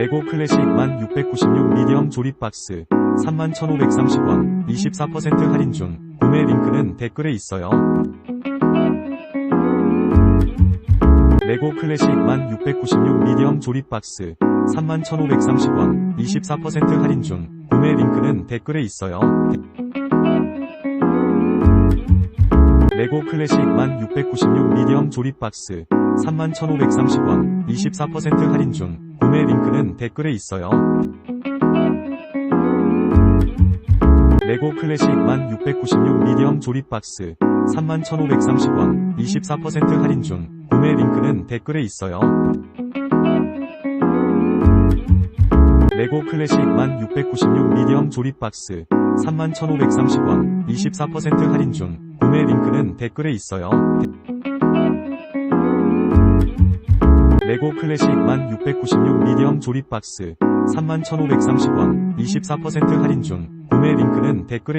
레고 클래식 1696 미디엄 조립 박스 31,530원 24% 할인 중 구매 링크는 댓글에 있어요. 레고 클래식 1696 미디엄 조립 박스 31,530원 24% 할인 중 구매 링크는 댓글에 있어요. 레고 클래식 1696 미디엄 조립 박스 31,530원 24% 할인 중 구매 링크는 댓글에 있어요. 레고 클래식 1696 미디엄 조립 박스 31,530원 24% 할인 중 구매 링크는 댓글에 있어요. 레고 클래식 1696 미디엄 조립 박스 31,530원 24% 할인 중 구매 링크는 댓글에 있어요. 레고 클래식 1696 미디엄 조립 박스 31,530원 24% 할인 중 구매 링크는 댓글에 있어요.